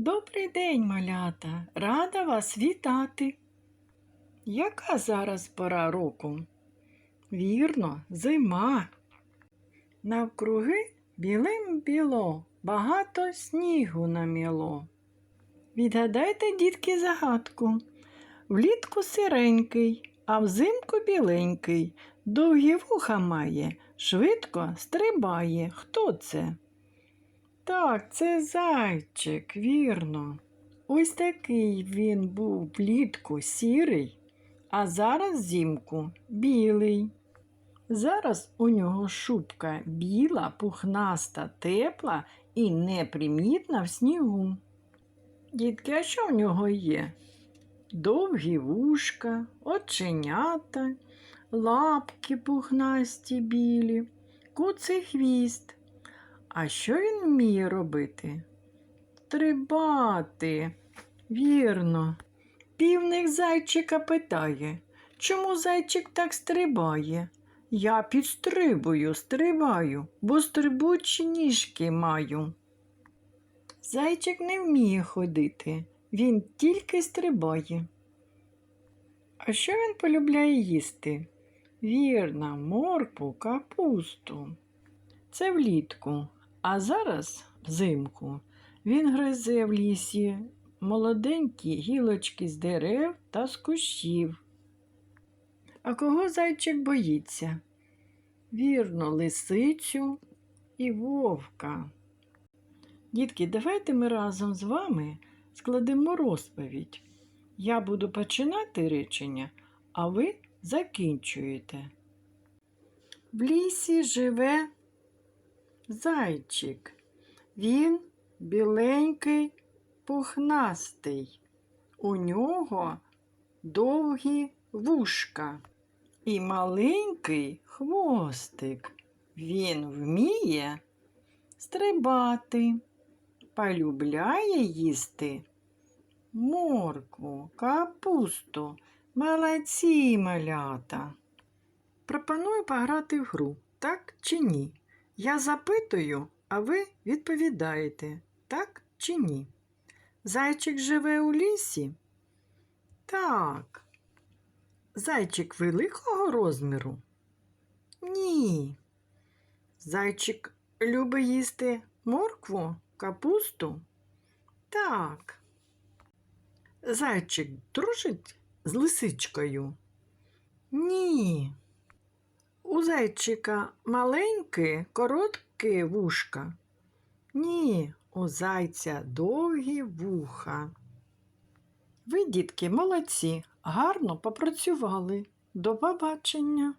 Добрий день, малята! Рада вас вітати. Яка зараз пора року? Вірно, зима. Навкруги білим біло, багато снігу наміло. Відгадайте, дітки, загадку. Влітку сиренький, а взимку біленький, довгі вуха має, швидко стрибає. Хто це? Так, це зайчик, вірно. Ось такий він був влітку сірий, а зараз зімку білий. Зараз у нього шубка біла, пухнаста, тепла і непримітна в снігу. Дітки, а що в нього є? Довгі вушка, оченята, лапки пухнасті білі, куций хвіст. А що він вміє робити? Стрибати. Вірно. Півник зайчика питає, чому зайчик так стрибає? Я підстрибую, стрибаю, бо стрибучі ніжки маю. Зайчик не вміє ходити, він тільки стрибає. А що він полюбляє їсти? Вірно, моркву, капусту. Це влітку, а зараз взимку. Він гризе в лісі молоденькі гілочки з дерев та з кущів. А кого зайчик боїться? Вірно, лисицю і вовка. Дітки, давайте ми разом з вами складемо розповідь. Я буду починати речення, а ви закінчуєте. В лісі живе зайчик. Він біленький, пухнастий. У нього довгі вушка і маленький хвостик. Він вміє стрибати, полюбляє їсти моркву, капусту, молодці малята. Пропоную пограти в гру, так чи ні? Я запитую, а ви відповідаєте, так чи ні? Зайчик живе у лісі? Так. Зайчик великого розміру? Ні. Зайчик любить їсти моркву, капусту? Так. Зайчик дружить з лисичкою? Ні. У зайчика маленьке, коротке вушка? Ні, у зайця довгі вуха. Ви, дітки, молодці, гарно попрацювали. До побачення.